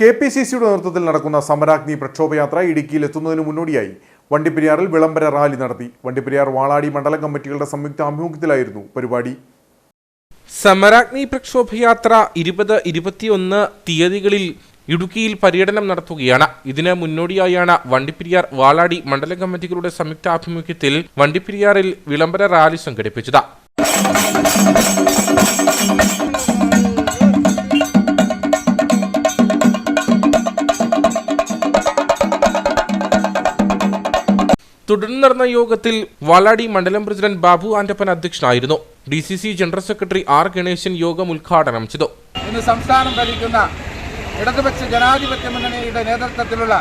K P C സിയുടെ നേതൃത്വത്തിൽ നടക്കുന്ന സമരാഗ്നി പ്രക്ഷോഭയാത്ര ഇടുക്കിയിൽ എത്തുന്നതിന് മുന്നോടിയായി. വണ്ടിപ്പെരിയാറിൽ വിളംബര റാലി നടത്തി. വണ്ടിപ്പെരിയാർ വാളാടി മണ്ഡലം കമ്മിറ്റികളുടെ സംയുക്ത ആഭിമുഖ്യത്തിലായിരുന്നു പരിപാടി. സമരാഗ്നി പ്രക്ഷോഭയാത്ര ഇരുപത് ഇരുപത്തിയൊന്ന് തീയതികളിൽ ഇടുക്കിയിൽ പര്യടനം നടത്തുകയാണ്. ഇതിന് മുന്നോടിയായാണ് വണ്ടിപ്പെരിയാർ വാളാടി മണ്ഡലം കമ്മിറ്റികളുടെ സംയുക്ത ആഭിമുഖ്യത്തിൽ വണ്ടിപ്പെരിയാറിൽ വിളംബര റാലി സംഘടിപ്പിച്ചത്. തുടർന്ന് നടന്ന യോഗത്തിൽ വാലാടി മണ്ഡലം പ്രസിഡന്റ് ബാബു ആന്റപ്പൻ അധ്യക്ഷനായിരുന്നു. D C C general secretary R Ganesan യോഗം ഉദ്ഘാടനം ചെയ്തു. ഇന്ന് സംസ്ഥാനം ഭരിക്കുന്ന ഇടതുപക്ഷ ജനാധിപത്യ മുന്നണിയുടെ നേതൃത്വത്തിലുള്ള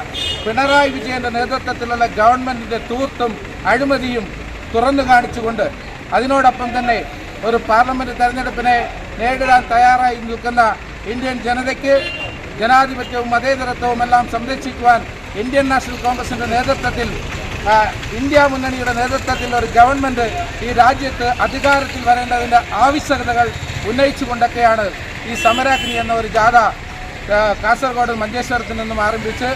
പിണറായി വിജയന്റെ നേതൃത്വത്തിലുള്ള ഗവൺമെന്റിന്റെ തൂർത്തും അഴിമതിയും തുറന്നു കാണിച്ചുകൊണ്ട് അതിനോടൊപ്പം തന്നെ ഒരു പാർലമെന്റ് തെരഞ്ഞെടുപ്പിനെ നേരിടാൻ തയ്യാറായി നിൽക്കുന്ന ഇന്ത്യൻ ജനതയ്ക്ക് ജനാധിപത്യവും മതേതരത്വവും എല്ലാം സംരക്ഷിക്കുവാൻ ഇന്ത്യൻ നാഷണൽ കോൺഗ്രസിന്റെ നേതൃത്വത്തിൽ ഇന്ത്യ മുന്നണിയുടെ നേതൃത്വത്തിൽ ഒരു ഗവൺമെന്റ് ഈ രാജ്യത്ത് അധികാരത്തിൽ വരേണ്ടതിന്റെ ആവശ്യകതകൾ ഉന്നയിച്ചുകൊണ്ടൊക്കെയാണ് ഈ സമരാഗ്നി എന്ന ഒരു ജാഥ കാസർഗോഡ് മഞ്ചേശ്വരത്തിൽ നിന്നും ആരംഭിച്ച്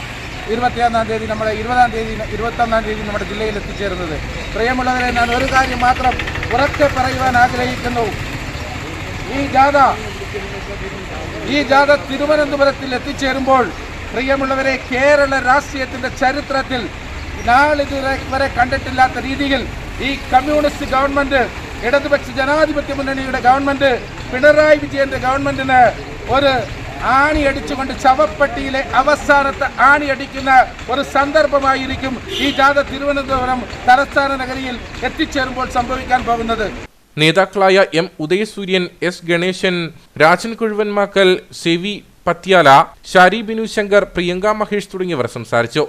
ഇരുപത്തിയൊന്നാം തീയതി നമ്മുടെ ഇരുപതാം തീയതി ഇരുപത്തൊന്നാം തീയതി നമ്മുടെ ജില്ലയിൽ എത്തിച്ചേരുന്നത്. പ്രിയമുള്ളവരെ ഞാൻ ഒരു കാര്യം മാത്രം ഉറക്കെ പറയുവാൻ ആഗ്രഹിക്കുന്നു. ഈ ജാഥ ഈ ജാഥ തിരുവനന്തപുരത്തിൽ എത്തിച്ചേരുമ്പോൾ പ്രിയമുള്ളവരെ കേരള രാഷ്ട്രീയത്തിന്റെ ചരിത്രത്തിൽ നാളിതുവരെ വരെ കണ്ടിട്ടില്ലാത്ത രീതിയിൽ ഈ കമ്മ്യൂണിസ്റ്റ് ഗവൺമെന്റ് ഇടതുപക്ഷ ജനാധിപത്യ മുന്നണിയുടെ ഗവൺമെന്റ് പിണറായി വിജയന്റെ ഗവൺമെന്റിന് ഒരു ആണി അടിച്ചുകൊണ്ട് ശവപ്പെട്ടിയിലെ അവസാനത്തെ ആണി അടിക്കുന്ന ഒരു സന്ദർഭമായിരിക്കും ഈ ജാഥ തിരുവനന്തപുരം തലസ്ഥാന നഗരിയിൽ എത്തിച്ചേരുമ്പോൾ സംഭവിക്കാൻ പോകുന്നത്. നേതാക്കളായ എം ഉദയസൂര്യൻ എസ് ഗണേശൻ രാജൻ കുഴുവൻമാക്കൽ സെവി പത്യാല ഷാരി ബിനു ശങ്കർ പ്രിയങ്ക മഹേഷ് തുടങ്ങിയവർ സംസാരിച്ചു.